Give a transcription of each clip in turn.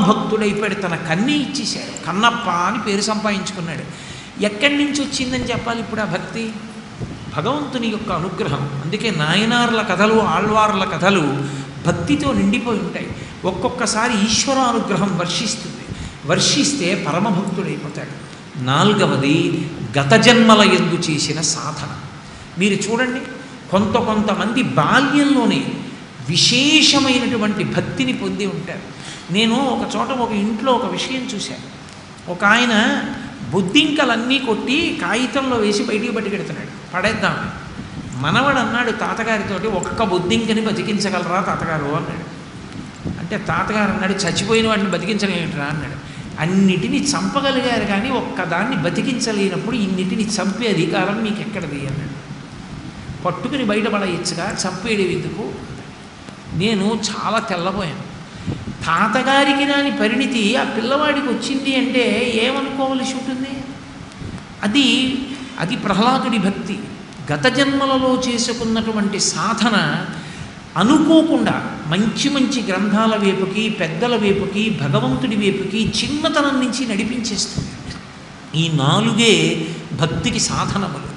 భక్తుడైపోయాడు తన కన్నే ఇచ్చేశాడు. కన్నప్ప అని పేరు సంపాదించుకున్నాడు. ఎక్కడి నుంచి వచ్చిందని చెప్పాలి ఇప్పుడు ఆ భక్తి? భగవంతుని యొక్క అనుగ్రహం. అందుకే నాయనార్ల కథలు ఆళ్వార్ల కథలు భక్తితో నిండిపోయి ఉంటాయి. ఒక్కొక్కసారి ఈశ్వర అనుగ్రహం వర్షిస్తుంది. వర్షిస్తే పరమభక్తుడైపోతాడు నాలుగవది గత జన్మల ఎందు చేసిన సాధన. మీరు చూడండి కొంత కొంతమంది బాల్యంలోనే విశేషమైనటువంటి భక్తిని పొంది ఉంటారు. నేను ఒక చోట ఒక ఇంట్లో ఒక విషయం చూశాను. ఒక ఆయన బొద్దింకలన్నీ కొట్టి కాగితంలో వేసి బయటికి పట్టుకెడుతున్నాడు. పడేద్దాం. మనవడు అన్నాడు తాతగారితోటి ఒక్క బొద్దింకని బతికించగలరా తాతగారు? అన్నాడు. అంటే తాతగారు అన్నాడు చచ్చిపోయిన వాటిని బతికించలేమిట్రా అన్నాడు. అన్నిటినీ చంపగలిగారు కానీ ఒక్కదాన్ని బతికించలేనప్పుడు ఇన్నిటిని చంపే అధికారం మీకు ఎక్కడది అన్నాడు. పట్టుకుని బయటపడేయచ్చుగా చంపేయడం ఎందుకు? నేను చాలా తెల్లబోయాను. తాతగారికి రాని పరిణితి ఆ పిల్లవాడికి వచ్చింది అంటే ఏమనుకోవలసి ఉంటుంది అది అది ప్రహ్లాదుడి భక్తి. గత జన్మలలో చేసుకున్నటువంటి సాధన అనుకోకుండా మంచి మంచి గ్రంథాల వైపుకి పెద్దల వైపుకి భగవంతుడి వైపుకి చిన్నతనం నుంచి నడిపించేస్తుంది. ఈ నాలుగే భక్తికి సాధనములు.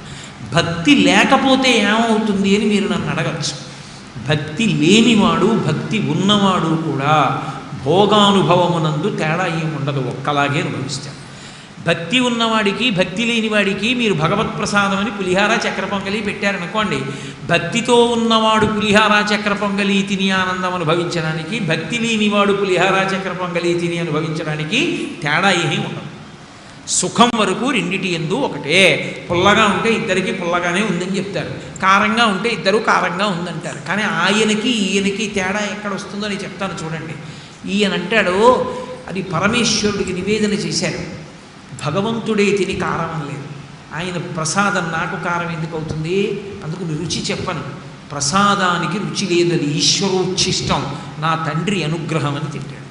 భక్తి లేకపోతే ఏమవుతుంది అని మీరు నన్ను అడగచ్చు. భక్తి లేనివాడు భక్తి ఉన్నవాడు కూడా భోగానుభవమునందు తేడా ఏమి ఉండదు ఒక్కలాగే అనుభవిస్తాడు. భక్తి ఉన్నవాడికి భక్తి లేనివాడికి మీరు భగవత్ ప్రసాదం అని పులిహార చక్ర పొంగలి పెట్టారనుకోండి భక్తితో ఉన్నవాడు పులిహార చక్ర పొంగలి తిని ఆనందం అనుభవించడానికి భక్తి లేనివాడు పులిహార చక్ర పొంగలి తిని అనుభవించడానికి తేడా ఏమీ ఉండదు. సుఖం వరకు రెండిటి ఎందు ఒకటే పుల్లగా ఉంటే ఇద్దరికి పుల్లగానే ఉందని చెప్తారు. కారంగా ఉంటే ఇద్దరు కారంగా ఉందంటారు. కానీ ఆయనకి ఈయనకి తేడా ఎక్కడ వస్తుందో నేను చెప్తాను చూడండి. ఈయన అంటాడు అది పరమేశ్వరుడికి నివేదన చేశారు భగవంతుడే తిని కారం లేదు. ఆయన ప్రసాదం నాకు కారం ఎందుకు అవుతుంది? అందుకు రుచి చెప్పను. ప్రసాదానికి రుచి లేదని అది ఈశ్వరోచ్ఛిష్టం నా తండ్రి అనుగ్రహం అని తింటాడు.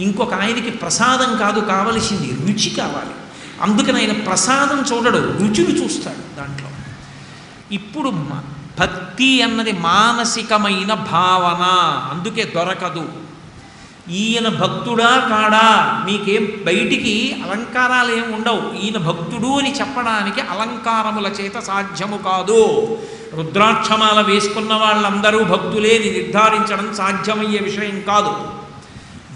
ఇంకొక ఆయనకి ప్రసాదం కాదు కావలసింది రుచి కావాలి. అందుకని ఆయన ప్రసాదం చూడడు రుచులు చూస్తాడు దాంట్లో. ఇప్పుడు మ- భక్తి అన్నది మానసికమైన భావన అందుకే దొరకదు. ఈయన భక్తుడా కాడా? మీకేం బయటికి అలంకారాలు ఏం ఉండవు. ఈయన భక్తుడు అని చెప్పడానికి అలంకారముల చేత సాధ్యము కాదు. రుద్రాక్షమాల వేసుకున్న వాళ్ళందరూ భక్తులేని నిర్ధారించడం సాధ్యమయ్యే విషయం కాదు.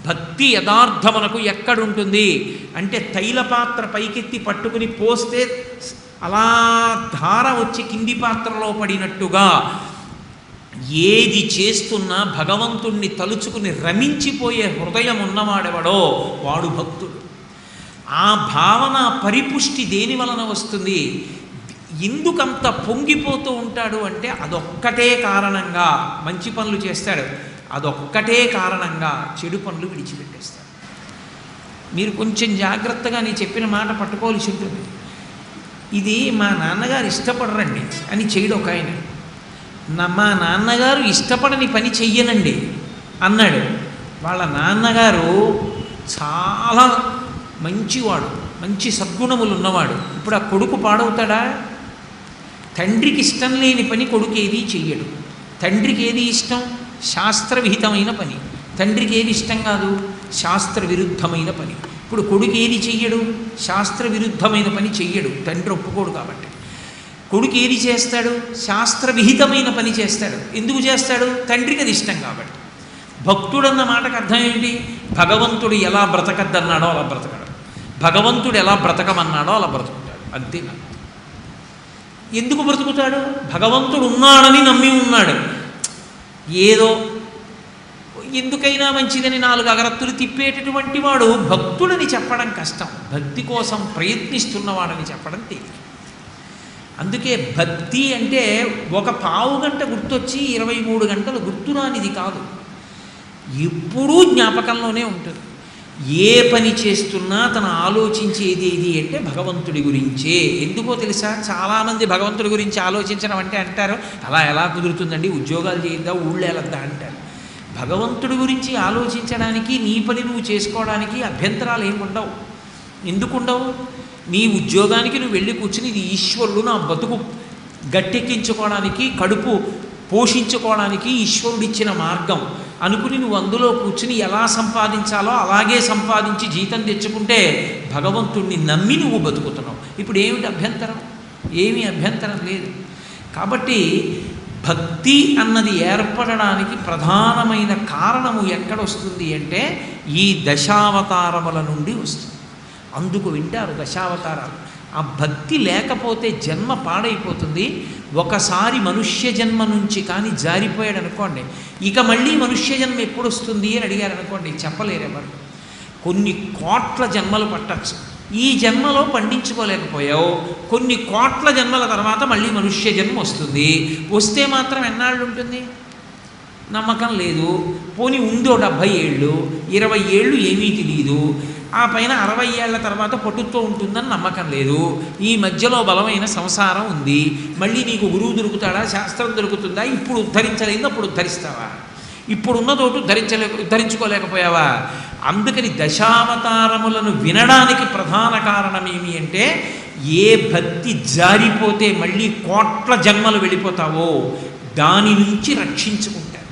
భక్తి యథార్థమునకు ఎక్కడుంటుంది? అంటే తైల పాత్ర పైకెత్తి పట్టుకుని పోస్తే అలా ధార వచ్చి కింది పాత్రలో పడినట్టుగా ఏది చేస్తున్నా భగవంతుణ్ణి తలుచుకుని రమించిపోయే హృదయం ఉన్నవాడెవడో వాడు భక్తుడు. ఆ భావన పరిపుష్టి దేని వలన వస్తుంది? ఎందుకంత పొంగిపోతూ ఉంటాడు అంటే అదొక్కటే కారణంగా మంచి పనులు చేస్తాడు. అదొక్కటే కారణంగా చెడు పనులు విడిచిపెట్టేస్తాడు. మీరు కొంచెం జాగ్రత్తగా నేను చెప్పిన మాట పట్టుకోవాల్సి ఉంటుంది. ఇది మా నాన్నగారు ఇష్టపడరండి అని చేయడు ఒక ఆయన. మా నాన్నగారు ఇష్టపడని పని చెయ్యనండి. అన్నాడు. వాళ్ళ నాన్నగారు చాలా మంచివాడు మంచి సద్గుణములు ఉన్నవాడు. ఇప్పుడు ఆ కొడుకు పాడవుతాడా? తండ్రికి ఇష్టం లేని పని కొడుకు ఏది చెయ్యడు. తండ్రికి ఏది ఇష్టం? శాస్త్రవిహితమైన పని. తండ్రికి ఏది ఇష్టం కాదు? శాస్త్ర విరుద్ధమైన పని. ఇప్పుడు కొడుకు ఏది చెయ్యడు? శాస్త్ర విరుద్ధమైన పని చెయ్యడు. తండ్రి ఒప్పుకోడు కాబట్టి. కొడుకు ఏది చేస్తాడు? శాస్త్ర విహితమైన పని చేస్తాడు. ఎందుకు చేస్తాడు? తండ్రికి అది ఇష్టం కాబట్టి. భక్తుడన్న మాటకు అర్థం ఏంటి? భగవంతుడు ఎలా బ్రతకద్దన్నాడో అలా బ్రతకడు. భగవంతుడు ఎలా బ్రతకమన్నాడో అలా బ్రతుకుతాడు. అంతే ఎందుకు బ్రతుకుతాడు? భగవంతుడు ఉన్నాడని నమ్మి ఉన్నాడు. ఏదో ఎందుకైనా మంచిదని నాలుగు అగరత్తులు తిప్పేటటువంటి వాడు భక్తుడని చెప్పడం కష్టం. భక్తి కోసం ప్రయత్నిస్తున్నవాడని చెప్పడం తేలిక. అందుకే భక్తి అంటే ఒక పావు గంట గుర్తొచ్చి ఇరవై మూడు గంటలు గుర్తురానిది కాదు. ఎప్పుడూ జ్ఞాపకంలోనే ఉంటుంది. ఏ పని చేస్తున్నా తను ఆలోచించేది ఏది అంటే భగవంతుడి గురించే. ఎందుకో తెలుసా? చాలామంది భగవంతుడి గురించి ఆలోచించడం అంటే అంటారు అలా ఎలా కుదురుతుందండి? ఉద్యోగాలు చేద్దా ఊళ్ళో వెళ్ళద్దా అంటారు. భగవంతుడి గురించి ఆలోచించడానికి నీ పని నువ్వు చేసుకోవడానికి అభ్యంతరాలు ఏమి ఉండవు ఎందుకు ఉండవు నీ ఉద్యోగానికి నువ్వు వెళ్ళి కూర్చుని ఇది ఈశ్వరుడు నా బతుకు గట్టెక్కించుకోవడానికి కడుపు పోషించుకోవడానికి ఈశ్వరుడిచ్చిన మార్గం. అనుకుని నువ్వు అందులో కూర్చుని ఎలా సంపాదించాలో అలాగే సంపాదించి జీతం తెచ్చుకుంటే భగవంతుణ్ణి నమ్మి నువ్వు బతుకుతున్నావు. ఇప్పుడు ఏమిటి అభ్యంతరం? ఏమీ అభ్యంతరం లేదు. కాబట్టి భక్తి అన్నది ఏర్పడడానికి ప్రధానమైన కారణము ఎక్కడొస్తుంది అంటే ఈ దశావతారముల నుండి వస్తుంది. అందుకు వింటారు దశావతారాలు. ఆ భక్తి లేకపోతే జన్మ పాడైపోతుంది. ఒకసారి మనుష్య జన్మ నుంచి కానీ జారిపోయాడు అనుకోండి ఇక మళ్ళీ మనుష్య జన్మ ఎప్పుడు వస్తుంది అని అడిగారు అనుకోండి చెప్పలేరు ఎవరు. కొన్ని కోట్ల జన్మలు పట్టచ్చు. ఈ జన్మలో పండించుకోలేకపోయావు. కొన్ని కోట్ల జన్మల తర్వాత మళ్ళీ మనుష్య జన్మ వస్తుంది. వస్తే మాత్రం ఎన్నాళ్ళు ఉంటుంది? నమ్మకం లేదు. పోని ఉందో డెబ్భై ఏళ్ళు. ఇరవై ఏళ్ళు ఏమీ తెలియదు ఆ పైన అరవై ఏళ్ళ తర్వాత పట్టుతో ఉంటుందని నమ్మకం లేదు. ఈ మధ్యలో బలమైన సంసారం ఉంది. మళ్ళీ నీకు గురువు దొరుకుతాడా? శాస్త్రం దొరుకుతుందా? ఇప్పుడు ఉద్ధరించలేదు అప్పుడు ఉద్ధరిస్తావా? ఇప్పుడున్నదోటు ధరించలే ధరించుకోలేకపోయావా అందుకని దశావతారములను వినడానికి ప్రధాన కారణం ఏమి అంటే ఏ భక్తి జారిపోతే మళ్ళీ కోట్ల జన్మలు వెళ్ళిపోతావో దాని నుంచి రక్షించుకుంటారు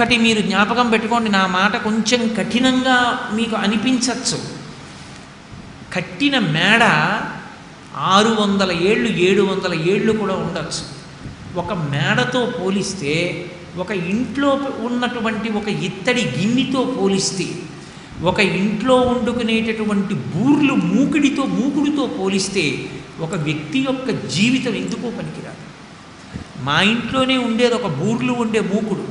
ఒక్కటి మీరు జ్ఞాపకం పెట్టుకోండి నా మాట కొంచెం కఠినంగా మీకు అనిపించవచ్చు కట్టిన మేడ ఆరు వందల ఏళ్ళు ఏడు వందల ఏళ్ళు కూడా ఉండొచ్చు. ఒక మేడతో పోలిస్తే ఒక ఇంట్లో ఉన్నటువంటి ఒక ఇత్తడి గిన్నెతో పోలిస్తే ఒక ఇంట్లో వండుకునేటటువంటి బూర్లు మూకుడితో మూకుడితో పోలిస్తే ఒక వ్యక్తి యొక్క జీవితం ఎందుకో పనికిరాదు. మా ఇంట్లోనే ఉండేది ఒక బూర్లు ఉండే మూకుడు.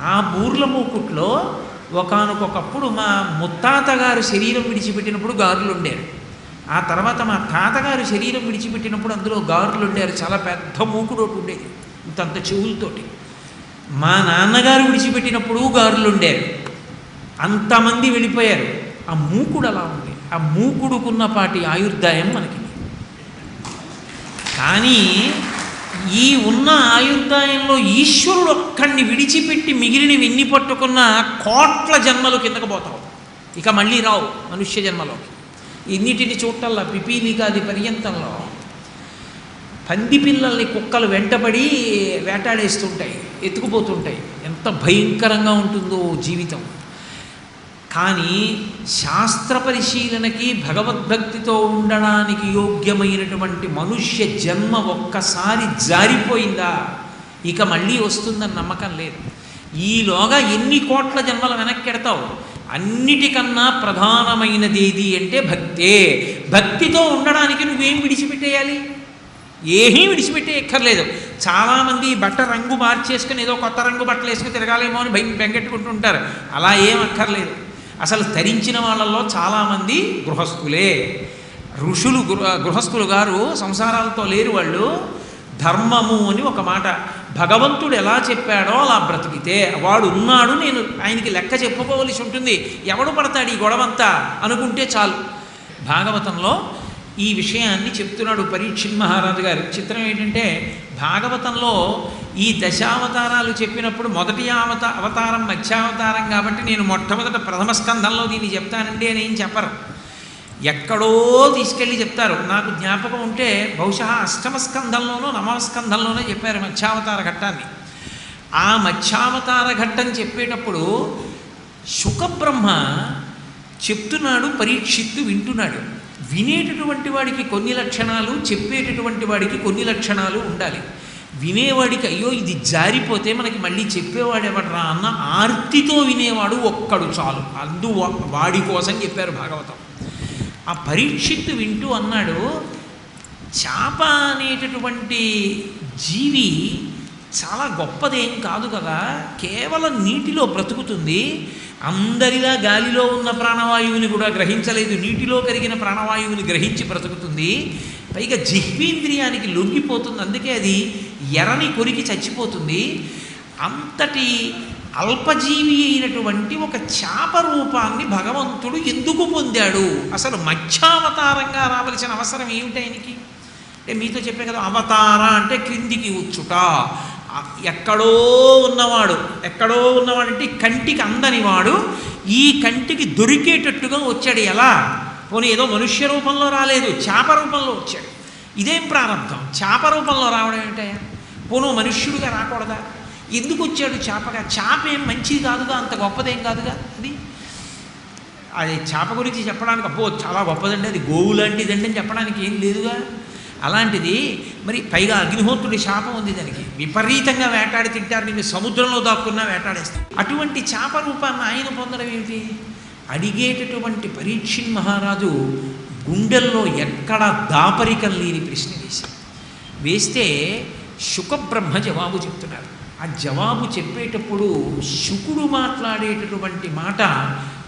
ఆ బూర్ల మూకుట్లో ఒకనకొకప్పుడు మా ముత్తాత గారు శరీరం విడిచిపెట్టినప్పుడు గారులు ఉండేరు. ఆ తర్వాత మా తాతగారు శరీరం విడిచిపెట్టినప్పుడు అందులో గారులు ఉండారు. చాలా పెద్ద మూకుడు ఒకటి ఉండేది. ఇంతంత చెవులతోటి. మా నాన్నగారు విడిచిపెట్టినప్పుడు గారులు ఉండారు. అంతమంది వెళ్ళిపోయారు. ఆ మూకుడు అలా ఉంది. ఆ మూకుడుకున్నపాటి ఆయుర్దాయం మనకి. కానీ ఈ ఉన్న ఆయుర్దాయంలో ఈశ్వరుడు ఒక్కడిని విడిచిపెట్టి మిగిలిన విన్ని పట్టుకున్న కోట్ల జన్మలు కిందకు పోతావు. ఇక మళ్ళీ రావు మనుష్య జన్మలోకి. ఇన్నిటిని చూడటల్లా పిపీలికాది పర్యంతంలో పంది పిల్లల్ని కుక్కలు వెంటబడి వేటాడేస్తుంటాయి ఎత్తుకుపోతుంటాయి. ఎంత భయంకరంగా ఉంటుందో జీవితం. కానీ శాస్త్ర పరిశీలనకి భగవద్భక్తితో ఉండడానికి యోగ్యమైనటువంటి మనుష్య జన్మ ఒక్కసారి జారిపోయిందా? ఇక మళ్ళీ వస్తుందని నమ్మకం లేదు. ఈలోగా ఎన్ని కోట్ల జన్మల వెనక్కెడతావు అన్నిటికన్నా ప్రధానమైనది ఏది అంటే భక్తే. భక్తితో ఉండడానికి నువ్వేం విడిచిపెట్టేయాలి? ఏమీ విడిచిపెట్టే ఎక్కర్లేదు చాలామంది బట్ట రంగు మార్చేసుకుని ఏదో కొత్త రంగు బట్టలు వేసుకుని తిరగాలేమో అని భయం బెంగెట్టుకుంటుంటారు. అలా ఏం అక్కర్లేదు అసలు ధరించిన వాళ్ళల్లో చాలామంది గృహస్థులే. ఋషులు గృహ గృహస్థులు గారు సంసారాలతో లేరు వాళ్ళు. ధర్మము అని ఒక మాట. భగవంతుడు ఎలా చెప్పాడో అలా బ్రతికితే వాడు ఉన్నాడు నేను ఆయనకి లెక్క చెప్పుకోవలసి ఉంటుంది. ఎవడు పడతాడు ఈ గొడవంతా? అనుకుంటే చాలు. భాగవతంలో ఈ విషయాన్ని చెప్తున్నాడు పరీక్షిత్ మహారాజు గారు. చిత్రం ఏంటంటే భాగవతంలో ఈ దశావతారాలు చెప్పినప్పుడు మొదటి అవత అవతారం మధ్యావతారం కాబట్టి నేను మొట్టమొదట ప్రథమ స్కంధంలో దీన్ని చెప్తానండి అని ఏం చెప్పరు. ఎక్కడో తీసుకెళ్ళి చెప్తారు. నాకు జ్ఞాపకం ఉంటే బహుశా అష్టమ స్కంధంలోనో నవమ చెప్పారు మత్స్యావతార ఘట్టాన్ని. ఆ మత్స్యావతార ఘట్టం చెప్పేటప్పుడు శుకబ్రహ్మ చెప్తున్నాడు పరీక్షిత్తు వింటున్నాడు. వినేటటువంటి వాడికి కొన్ని లక్షణాలు చెప్పేటటువంటి వాడికి కొన్ని లక్షణాలు ఉండాలి. వినేవాడికి అయ్యో ఇది జారిపోతే మనకి మళ్ళీ చెప్పేవాడు ఎవడరా అన్న ఆర్తితో వినేవాడు ఒక్కడు చాలు. అందు వాడి కోసం చెప్పారు భాగవతం. ఆ పరీక్షిత్తు వింటూ అన్నాడు చేప అనేటటువంటి జీవి చాలా గొప్పదేం కాదు కదా? కేవలం నీటిలో బ్రతుకుతుంది. అందరిలా గాలిలో ఉన్న ప్రాణవాయువుని కూడా గ్రహించలేదు. నీటిలో కరిగిన ప్రాణవాయువుని గ్రహించి బ్రతుకుతుంది. పైగా జిహ్వీంద్రియానికి లొంగిపోతుంది. అందుకే అది ఎరని కొరికి చచ్చిపోతుంది. అంతటి అల్పజీవి అయినటువంటి ఒక చాప రూపాన్ని భగవంతుడు ఎందుకు పొందాడు? అసలు మత్స్యావతారంగా రావలసిన అవసరం ఏమిటి ఆయనకి? అంటే మీతో చెప్పే కదా అవతార అంటే క్రిందికి ఉచ్చుట ఎక్కడో ఉన్నవాడు ఎక్కడో ఉన్నవాడు అంటే కంటికి అందనివాడు ఈ కంటికి దొరికేటట్టుగా వచ్చాడు. ఎలా? పోనీ ఏదో మనుష్య రూపంలో రాలేదు చేప రూపంలో వచ్చాడు. ఇదేం ప్రారంభం? చేప రూపంలో రావడం ఏంటయ్యా పోను మనుష్యుడిగా రాకూడదా? ఎందుకు వచ్చాడు చేపగా? చేప ఏం మంచిది కాదుగా? అంత గొప్పదేం కాదుగా? అది? అది చేప గురించి చెప్పడానికి అబ్బో చాలా గొప్పదండి అది. గోవు లాంటిదండి అని చెప్పడానికి ఏం లేదుగా? అలాంటిది మరి పైగా అగ్నిహోత్రుడి శాపం ఉంది దానికి. విపరీతంగా వేటాడి తింటారు నిన్ను సముద్రంలో దాక్కున్నా వేటాడేస్తాను అటువంటి చేప రూపాన్ని ఆయన పొందడం ఏమిటి? అడిగేటటువంటి పరీక్షిన్ మహారాజు గుండెల్లో ఎక్కడ దాపరికం లేని ప్రశ్న వేశారు వేస్తే శుకబ్రహ్మ జవాబు చెప్తున్నారు. ఆ జవాబు చెప్పేటప్పుడు శుకుడు మాట్లాడేటటువంటి మాట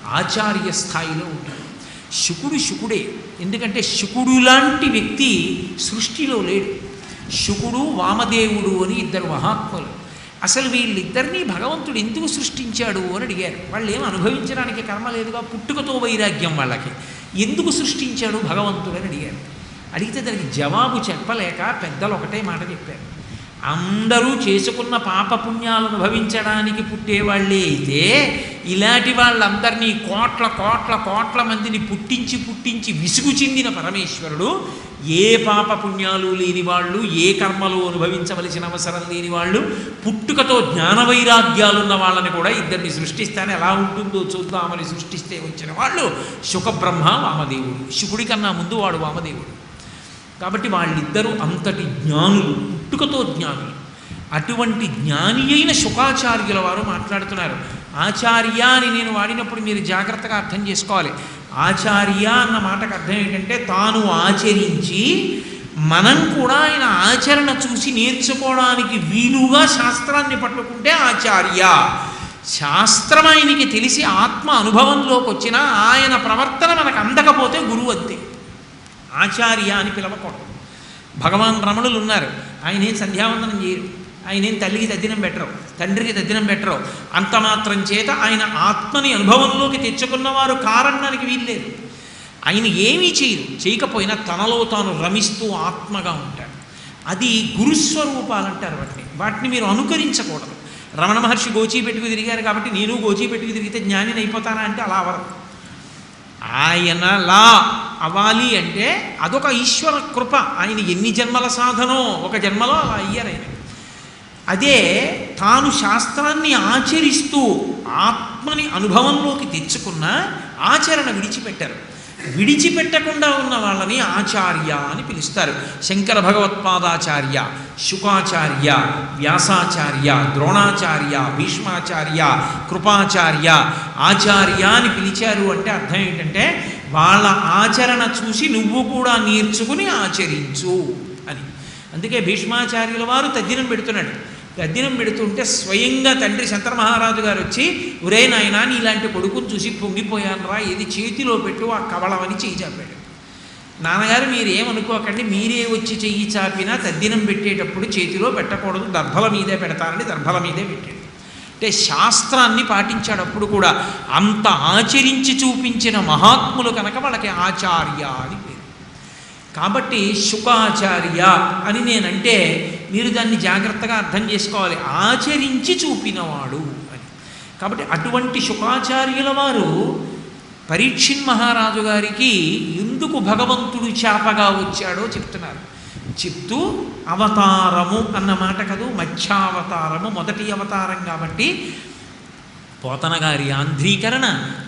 ఆచార్య స్థాయిలో ఉంటాడు శుకుడు శుకుడే ఎందుకంటే శుకుడు లాంటి వ్యక్తి సృష్టిలో లేడు. శుకుడు వామదేవుడు అని ఇద్దరు మహాత్ములు. అసలు వీళ్ళిద్దరినీ భగవంతుడు ఎందుకు సృష్టించాడు అని అడిగారు. వాళ్ళు ఏం అనుభవించడానికి కర్మ లేదుగా పుట్టుకతో వైరాగ్యం వాళ్ళకి. ఎందుకు సృష్టించాడు భగవంతుడు అని అడిగారు. అడిగితే దానికి జవాబు చెప్పలేక పెద్దలు ఒకటే మాట చెప్పారు. అందరూ చేసుకున్న పాపపుణ్యాలను అనుభవించడానికి పుట్టేవాళ్ళే అయితే ఇలాంటి వాళ్ళందరినీ కోట్ల కోట్ల కోట్ల మందిని పుట్టించి పుట్టించి విసుగు చెందిన పరమేశ్వరుడు ఏ పాపపుణ్యాలు లేని వాళ్ళు ఏ కర్మలు అనుభవించవలసిన అవసరం లేని వాళ్ళు పుట్టుకతో జ్ఞాన వైరాగ్యాలున్న వాళ్ళని కూడా ఇద్దరిని సృష్టిస్తాను. ఎలా ఉంటుందో చూద్దామని సృష్టిస్తే వచ్చిన వాళ్ళు శుకబ్రహ్మ వామదేవుడు. శుకుడి కన్నా ముందు వాడు వామదేవుడు. కాబట్టి వాళ్ళిద్దరూ అంతటి జ్ఞానులు. పుట్టుకతో జ్ఞాని. అటువంటి జ్ఞాని అయిన శుకాచార్యుల వారు మాట్లాడుతున్నారు. ఆచార్య అని నేను వాడినప్పుడు మీరు జాగ్రత్తగా అర్థం చేసుకోవాలి. ఆచార్య అన్న మాటకు అర్థం ఏంటంటే తాను ఆచరించి మనం కూడా ఆయన ఆచరణ చూసి నేర్చుకోవడానికి వీలుగా శాస్త్రాన్ని పట్టుకుంటే ఆచార్య. శాస్త్రం ఆయనకి తెలిసి ఆత్మ అనుభవంలోకి వచ్చినా ఆయన ప్రవర్తన మనకు అందకపోతే గురువు అంతే. ఆచార్య అని పిలవకూడదు. భగవాన్ రమణులు ఉన్నారు. ఆయన ఏం సంధ్యావందనం చేయరు. ఆయన ఏం తల్లికి తద్దినం పెట్టరు. తండ్రికి తద్దినం పెట్టరు. అంత మాత్రం చేత ఆయన ఆత్మని అనుభవంలోకి తెచ్చుకున్నవారు కారణానికి వీల్లేదు. ఆయన ఏమీ చేయరు. చేయకపోయినా తనలో తాను రమిస్తూ ఆత్మగా ఉంటాడు. అది గురుస్వరూపాలు అంటారు వాటిని. వాటిని మీరు అనుకరించకూడదు. రమణ మహర్షి గోచీ పెట్టుకు తిరిగారు కాబట్టి నేను గోచీ పెట్టుకు తిరిగితే జ్ఞానిని అయిపోతానా అంటే అలా అవరు ఆయనలా అవ్వాలి అంటే అదొక ఈశ్వర కృప. ఆయన ఎన్ని జన్మల సాధనో ఒక జన్మలో అలా అయ్యారు ఆయన. అదే తాను శాస్త్రాన్ని ఆచరిస్తూ ఆత్మని అనుభవంలోకి తెచ్చుకున్న ఆచరణ విడిచిపెట్టారు. విడిచిపెట్టకుండా ఉన్న వాళ్ళని ఆచార్య అని పిలుస్తారు. శంకర భగవత్పాదాచార్య శుకాచార్య వ్యాసాచార్య ద్రోణాచార్య భీష్మాచార్య కృపాచార్య ఆచార్య అని పిలిచారు అంటే అర్థం ఏంటంటే వాళ్ళ ఆచరణ చూసి నువ్వు కూడా నేర్చుకుని ఆచరించు అని. అందుకే భీష్మాచార్యుల వారు తద్దినం పెడుతున్నాడు. తద్దినం పెడుతుంటే స్వయంగా తండ్రి శంకర మహారాజు గారు వచ్చి ఒరే నాయనా నీ ఇలాంటి కొడుకుని చూసి పొంగిపోయానురా ఏది చేతిలో పెట్టు ఆ కవళమని చేయి చాపాడు. నాన్నగారు మీరు ఏమనుకోకండి మీరే వచ్చి చెయ్యి చాపినా తద్దినం పెట్టేటప్పుడు చేతిలో పెట్టకూడదు దర్భల మీదే పెడతానని దర్భల మీదే పెట్టాడు. అంటే శాస్త్రాన్ని పాటించాడు అప్పుడు కూడా అంత ఆచరించి చూపించిన మహాత్ములు కనుక వాళ్ళకి ఆచార్య అని పేరు. కాబట్టి శుకాచార్య అని నేనంటే మీరు దాన్ని జాగ్రత్తగా అర్థం చేసుకోవాలి. ఆచరించి చూపినవాడు అని. కాబట్టి అటువంటి శుకాచార్యుల వారు పరీక్షిన్ మహారాజు గారికి ఎందుకు భగవంతుడు చేపగా వచ్చాడో చెప్తున్నారు. చిత్తు అవతారము అన్న మాట కదూ? మత్స్యావతారము మొదటి అవతారం కాబట్టి పోతనగారి ఆంధ్రీకరణ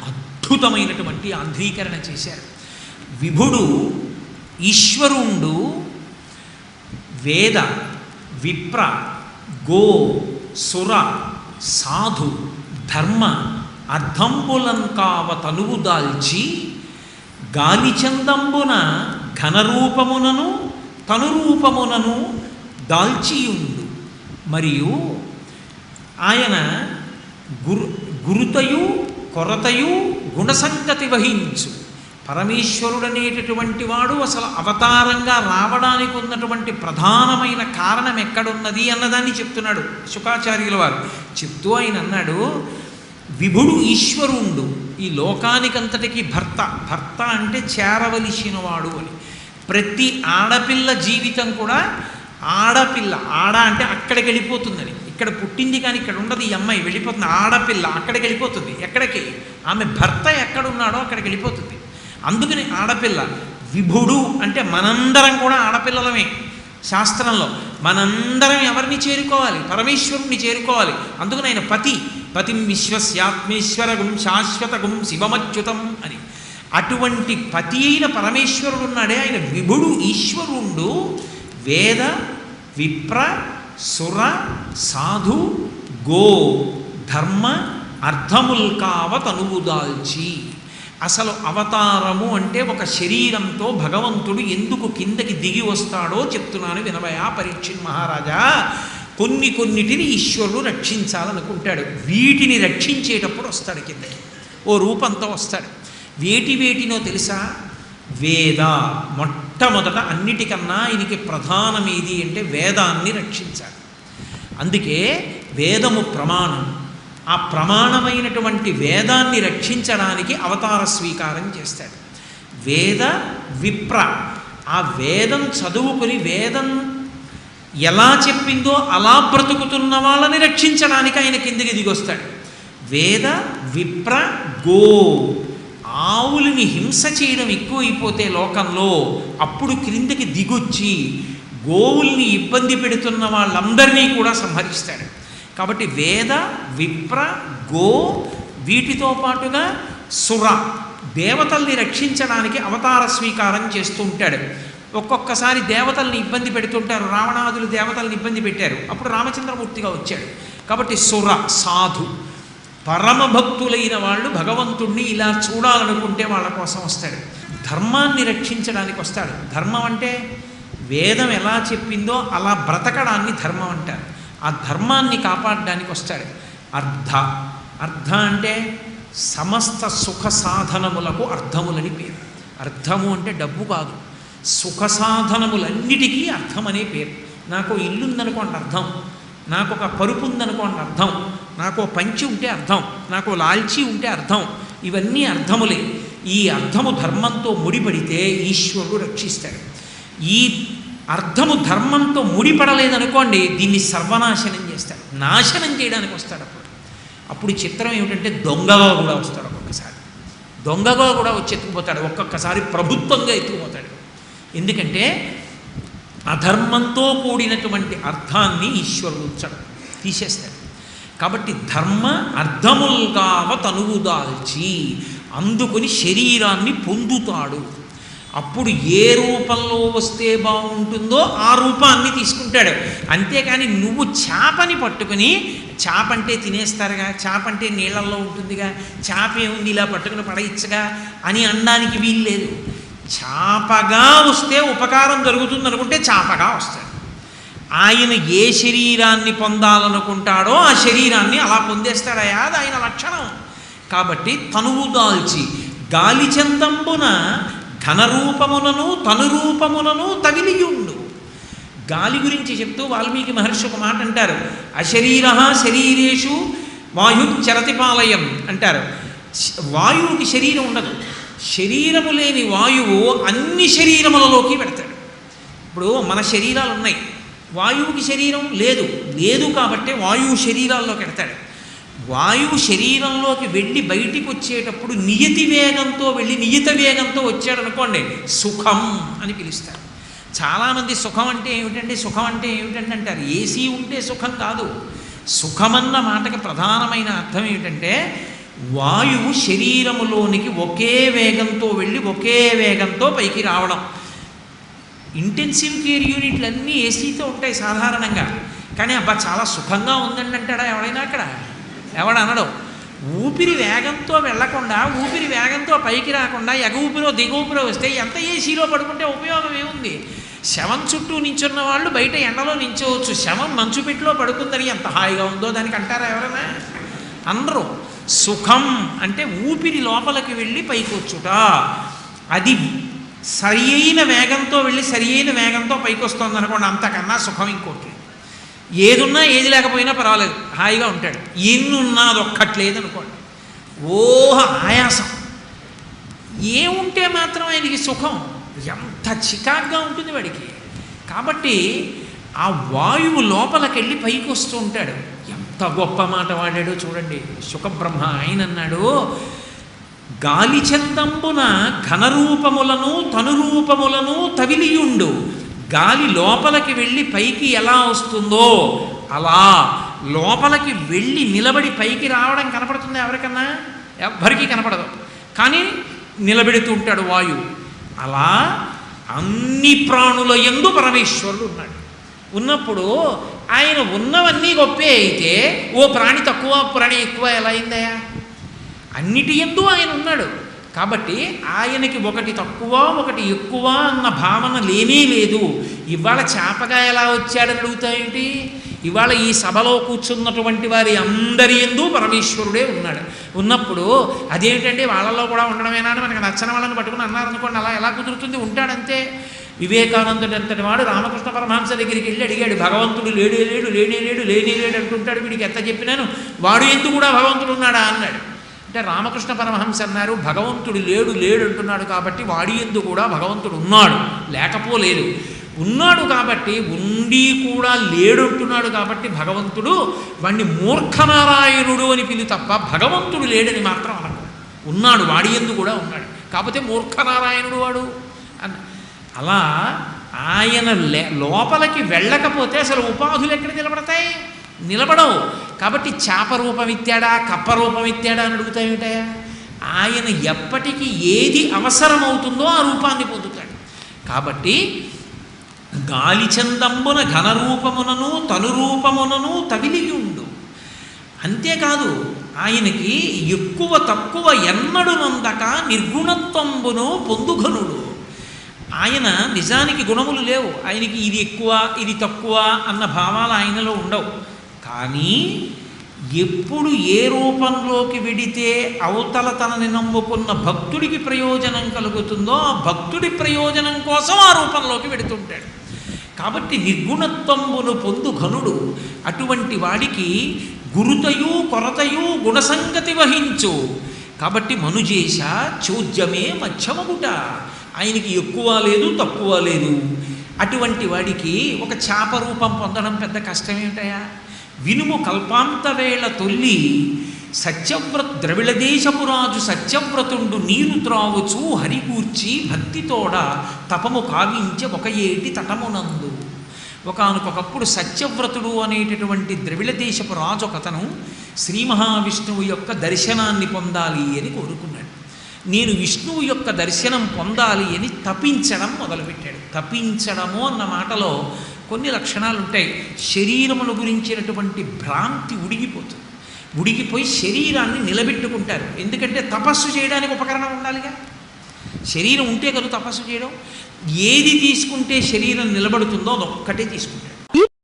అద్భుతమైనటువంటి ఆంధ్రీకరణ చేశారు. విభుడు ఈశ్వరుండు వేద విప్ర గో సుర సాధు ధర్మ అర్ధంబులంకావ తనువు దాల్చి గాలిచందంబున ఘనరూపమునను తనురూపమునను దాల్చియుండు. మరియు ఆయన గురు గురుతయు కొరతయు గుణసంగతి వహించు. పరమేశ్వరుడనేటటువంటి వాడు అసలు అవతారంగా రావడానికి ఉన్నటువంటి ప్రధానమైన కారణం ఎక్కడున్నది అన్నదాన్ని చెప్తున్నాడు శుకాచార్యుల వారు. చెప్తూ ఆయన అన్నాడు విభుడు ఈశ్వరుండు. ఈ లోకానికంతటికి భర్త. భర్త అంటే చేరవలసినవాడు అని. ప్రతి ఆడపిల్ల జీవితం కూడా ఆడపిల్ల. ఆడ అంటే అక్కడికి వెళ్ళిపోతుందని. ఇక్కడ పుట్టింది కానీ ఇక్కడ ఉండదు ఈ అమ్మాయి వెళ్ళిపోతుంది. ఆడపిల్ల అక్కడికి వెళ్ళిపోతుంది. ఎక్కడికి? ఆమె భర్త ఎక్కడున్నాడో అక్కడికి వెళ్ళిపోతుంది. అందుకని ఆడపిల్ల విభుడు అంటే మనందరం కూడా ఆడపిల్లలమే శాస్త్రంలో. మనందరం ఎవరిని చేరుకోవాలి? పరమేశ్వరుణ్ణి చేరుకోవాలి. అందుకని ఆయన పతి పతిం విశ్వస్యాత్మేశ్వరగుం శాశ్వతగుం శివమచ్యుతం అని. అటువంటి పతి అయిన పరమేశ్వరుడు ఉన్నాడే ఆయన విభుడు ఈశ్వరుండు. వేద విప్ర సుర సాధు గో ధర్మ అర్థముల్ కావ అసలు అవతారము అంటే ఒక శరీరంతో భగవంతుడు ఎందుకు కిందకి దిగి వస్తాడో చెప్తున్నాను వినవయా పరీక్షిన్ మహారాజా. కొన్ని కొన్నిటిని ఈశ్వరుడు రక్షించాలనుకుంటాడు. వీటిని రక్షించేటప్పుడు వస్తాడు కిందకి. ఓ రూపంతో వస్తాడు. వేటి వేటినో తెలుసా? వేద. మొట్టమొదట అన్నిటికన్నా ఆయనకి ప్రధానమేది అంటే వేదాన్ని రక్షించాలి. అందుకే వేదము ప్రమాణం. ఆ ప్రమాణమైనటువంటి వేదాన్ని రక్షించడానికి అవతార స్వీకారం చేస్తాడు. వేద విప్ర. ఆ వేదం చదువుకుని వేదం ఎలా చెప్పిందో అలా బ్రతుకుతున్న వాళ్ళని రక్షించడానికి ఆయన కిందికి దిగొస్తాడు. వేద విప్ర గో. ఆవులని హింస చేయడం ఎక్కువైపోతే లోకంలో అప్పుడు క్రిందికి దిగొచ్చి గోవుల్ని ఇబ్బంది పెడుతున్న వాళ్ళందరినీ కూడా సంహరిస్తాడు కాబట్టి వేద విప్ర గో వీటితో పాటుగా సుర దేవతల్ని రక్షించడానికి అవతార స్వీకారం చేస్తూ ఉంటాడు. ఒక్కొక్కసారి దేవతల్ని ఇబ్బంది పెడుతుంటారు. రావణాదులు దేవతల్ని ఇబ్బంది పెట్టారు. అప్పుడు రామచంద్రమూర్తిగా వచ్చాడు. కాబట్టి సుర సాధు పరమ భక్తులైన వాళ్ళు భగవంతుణ్ణి ఇలా చూడాలనుకుంటే వాళ్ళ కోసం వస్తాడు. ధర్మాన్ని రక్షించడానికి వస్తాడు. ధర్మం అంటే వేదం ఎలా చెప్పిందో అలా బ్రతకడాన్ని ధర్మం అంటారు. ఆ ధర్మాన్ని కాపాడడానికి వస్తాడు. అర్ధ. అర్ధ అంటే సమస్త సుఖ సాధనములకు అర్థములని పేరు. అర్థము అంటే డబ్బు కాదు. సుఖ సాధనములన్నిటికీ అర్థం అనే పేరు. నాకు ఇల్లుందనుకోండి అర్థం. నాకు ఒక పరుపు ఉందనుకోండి అర్థం. నాకు పంచి ఉంటే అర్థం నాకు లాల్చి ఉంటే అర్థం ఇవన్నీ అర్థములే. ఈ అర్థము ధర్మంతో ముడిపడితే ఈశ్వరుడు రక్షిస్తాడు. ఈ అర్థము ధర్మంతో ముడిపడలేదనుకోండి దీన్ని సర్వనాశనం చేస్తాడు. నాశనం చేయడానికి వస్తాడు అప్పుడు. అప్పుడు చిత్రం ఏమిటంటే దొంగగా కూడా వస్తాడు ఒక్కొక్కసారి. దొంగగా కూడా వచ్చి ఎత్తుకుపోతాడు ఒక్కొక్కసారి ప్రభుత్వంగా ఎత్తుకుపోతాడు. ఎందుకంటే అధర్మంతో కూడినటువంటి అర్థాన్ని ఈశ్వరుడు ఉంచడం తీసేస్తాడు. కాబట్టి ధర్మ అర్థముల్గావ తనువుదాల్చి అందుకొని శరీరాన్ని పొందుతాడు. అప్పుడు ఏ రూపంలో వస్తే బాగుంటుందో ఆ రూపాన్ని తీసుకుంటాడు. అంతేకాని నువ్వు చేపని పట్టుకుని చేప అంటే తినేస్తారుగా చేప అంటే నీళ్ళల్లో ఉంటుందిగా చేప ఏముంది ఇలా పట్టుకుని పడేయచ్చుగా అని అనడానికి వీలు లేదు చాపగా వస్తే ఉపకారం జరుగుతుంది అనుకుంటే చాపగా వస్తాడు. ఆయన ఏ శరీరాన్ని పొందాలనుకుంటాడో ఆ శరీరాన్ని అలా పొందేస్తాడయా అది ఆయన లక్షణం. కాబట్టి తనువు దాల్చి గాలి చందంబున ఘనరూపములను తనురూపములను తగిలియుండు. గాలి గురించి చెప్తూ వాల్మీకి మహర్షి ఒక మాట అంటారు. అశరీర శరీరేషు వాయు చరతిపాలయం అంటారు. వాయువుకి శరీరం ఉండదు. శరీరము లేని వాయువు అన్ని శరీరములలోకి పెడతాడు. ఇప్పుడు మన శరీరాలు ఉన్నాయి వాయువుకి శరీరం లేదు. లేదు కాబట్టి వాయువు శరీరాల్లోకి పెడతాడు వాయువు శరీరంలోకి వెళ్ళి బయటికి వచ్చేటప్పుడు నియతి వేగంతో వెళ్ళి నియత వేగంతో వచ్చాడనుకోండి సుఖం అని పిలుస్తారు. చాలామంది సుఖం అంటే ఏమిటండి? సుఖం అంటే ఏమిటంటే అంటారు? ఏసీ ఉంటే సుఖం కాదు. సుఖమన్న మాటకి ప్రధానమైన అర్థం ఏమిటంటే వాయువు శరీరములోనికి ఒకే వేగంతో వెళ్ళి ఒకే వేగంతో పైకి రావడం. ఇంటెన్సివ్ కేర్ యూనిట్లు అన్నీ ఏసీతో ఉంటాయి సాధారణంగా. కానీ అబ్బా చాలా సుఖంగా ఉందండి అంటాడా ఎవడైనా అక్కడ? ఎవడు ఊపిరి వేగంతో వెళ్ళకుండా ఊపిరి వేగంతో పైకి రాకుండా ఎగ ఊపిరో దిగ ఊపిరో వస్తే ఎంత ఏసీలో పడుకుంటే ఉపయోగం ఏముంది? శవం చుట్టూ నించున్న వాళ్ళు బయట ఎండలో నించోవచ్చు. శవం మంచుపెట్టిలో పడుకుందని ఎంత హాయిగా ఉందో దానికి అంటారా ఎవరైనా అందరూ సుఖం అంటే ఊపిరి లోపలికి వెళ్ళి పైకొచ్చుట. అది సరి అయిన వేగంతో వెళ్ళి సరి అయిన వేగంతో పైకి వస్తుంది అనుకోండి అంతకన్నా సుఖం ఇంకోటి. ఏదున్నా ఏది లేకపోయినా పర్వాలేదు హాయిగా ఉంటాడు. ఎన్నున్నా అది ఒక్కట్లేదు అనుకోండి ఓహ ఆయాసం. ఏముంటే మాత్రం ఆయనకి సుఖం. ఎంత చికాగ్గా ఉంటుంది వాడికి. కాబట్టి ఆ వాయువు లోపలికెళ్ళి పైకి వస్తూ ఉంటాడు. ఎంత గొప్ప మాట వాడాడో చూడండి. సుఖబ్రహ్మ ఆయన అన్నాడు గాలి చందంబున ఘనరూపములను తనురూపములను తవిలియుండు. గాలి లోపలికి వెళ్ళి పైకి ఎలా వస్తుందో అలా లోపలికి వెళ్ళి నిలబడి పైకి రావడం కనపడుతుంది ఎవరికన్నా? ఎవ్వరికీ కనపడదు. కానీ నిలబెడుతూ ఉంటాడు వాయువు అలా అన్ని ప్రాణుల ఎందు పరమేశ్వరుడు ఉన్నాడు. ఉన్నప్పుడు ఆయన ఉన్నవన్నీ గొప్పే అయితే ఓ ప్రాణి తక్కువ ప్రాణి ఎక్కువ ఎలా అయిందయా అన్నిటి ఎందు ఆయన ఉన్నాడు. కాబట్టి ఆయనకి ఒకటి తక్కువ ఒకటి ఎక్కువ అన్న భావన లేనే లేదు. ఇవాళ చేపగా ఎలా వచ్చాడని అడుగుతాయేంటి ఇవాళ ఈ సభలో కూర్చున్నటువంటి వారి అందరి ఎందు పరమేశ్వరుడే ఉన్నాడు. ఉన్నప్పుడు అదేమిటంటే వాళ్ళలో కూడా ఉండడమేనా అని మనకి నచ్చిన వాళ్ళని పట్టుకుని అన్నారనుకోండి అలా ఎలా కుదురుతుంది? ఉంటాడంతే. వివేకానందుడు అంతటి వాడు రామకృష్ణ పరమహంస దగ్గరికి వెళ్ళి అడిగాడు భగవంతుడు లేడే లేడు లేనే లేడు లేనే లేడు అంటుంటాడు. వీడికి ఎంత చెప్పినాను? వాడు ఎందుకు కూడా భగవంతుడు ఉన్నాడా? అన్నాడు. అంటే రామకృష్ణ పరమహంస అన్నారు భగవంతుడు లేడు లేడు అంటున్నాడు కాబట్టి వాడి ఎందు కూడా భగవంతుడు ఉన్నాడు. లేకపోలేదు ఉన్నాడు కాబట్టి ఉండి కూడా లేడు అంటున్నాడు కాబట్టి భగవంతుడు వాణ్ణి మూర్ఖనారాయణుడు అని పిలి తప్ప భగవంతుడు లేడని మాత్రం అనకు. ఉన్నాడు వాడి ఎందు కూడా ఉన్నాడు. కాకపోతే మూర్ఖనారాయణుడు వాడు. అన్న అలా ఆయన లే లోపలికి వెళ్ళకపోతే అసలు ఉపాధులు ఎక్కడ నిలబడతాయి? నిలబడవు. కాబట్టి చేప రూపం కప్ప రూపం ఇత్తాడా అని అడుగుతాయేమిటయా ఆయన ఎప్పటికీ ఏది అవసరమవుతుందో ఆ రూపాన్ని పొందుతాడు. కాబట్టి గాలిచందంబున ఘనరూపమునను తనురూపమునను ఉండు. అంతేకాదు ఆయనకి ఎక్కువ తక్కువ ఎన్నడు నొందక నిర్గుణత్వంబును పొందుఘనుడు. ఆయన నిజానికి గుణములు లేవు. ఆయనకి ఇది ఎక్కువ ఇది తక్కువ అన్న భావాలు ఆయనలో ఉండవు. కానీ ఎప్పుడు ఏ రూపంలోకి వెడితే అవతల తనని నమ్ముకున్న భక్తుడికి ప్రయోజనం కలుగుతుందో ఆ భక్తుడి ప్రయోజనం కోసం ఆ రూపంలోకి వెడుతుంటాడు. కాబట్టి నిర్గుణత్వంబును పొందు ఘనుడు. అటువంటి వాడికి గురుతయు కొరతయు గుణసంగతి వహించు. కాబట్టి మనుజేశ చోద్యమే మధ్యమగుట. ఆయనకి ఎక్కువ లేదు తక్కువ లేదు. అటువంటి వాడికి ఒక చాప రూపం పొందడం పెద్ద కష్టమేమిటయా వినుము కల్పాంతవేళ తొల్లి సత్యవ్రత ద్రవిళదేశపు రాజు సత్యవ్రతుండు నీరు త్రావుచు హరిగూర్చి భక్తితోడ తపము కావించే ఒక ఏటి తటమునందు. ఒకనకొకప్పుడు సత్యవ్రతుడు అనేటటువంటి ద్రవిళ దేశపు రాజు ఒకతను శ్రీ మహావిష్ణువు యొక్క దర్శనాన్ని పొందాలి అని కోరుకున్నాడు. నేను విష్ణువు యొక్క దర్శనం పొందాలి అని తపించడం మొదలుపెట్టాడు. తపించడము అన్న మాటలో కొన్ని లక్షణాలు ఉంటాయి. శరీరమును గురించినటువంటి భ్రాంతి ఉడిగిపోతుంది. ఉడిగిపోయి శరీరాన్ని నిలబెట్టుకుంటారు. ఎందుకంటే తపస్సు చేయడానికి ఉపకరణం ఉండాలిగా. శరీరం ఉంటే కదా తపస్సు చేయడం. ఏది తీసుకుంటే శరీరం నిలబడుతుందో అదొక్కటే తీసుకుంటారు.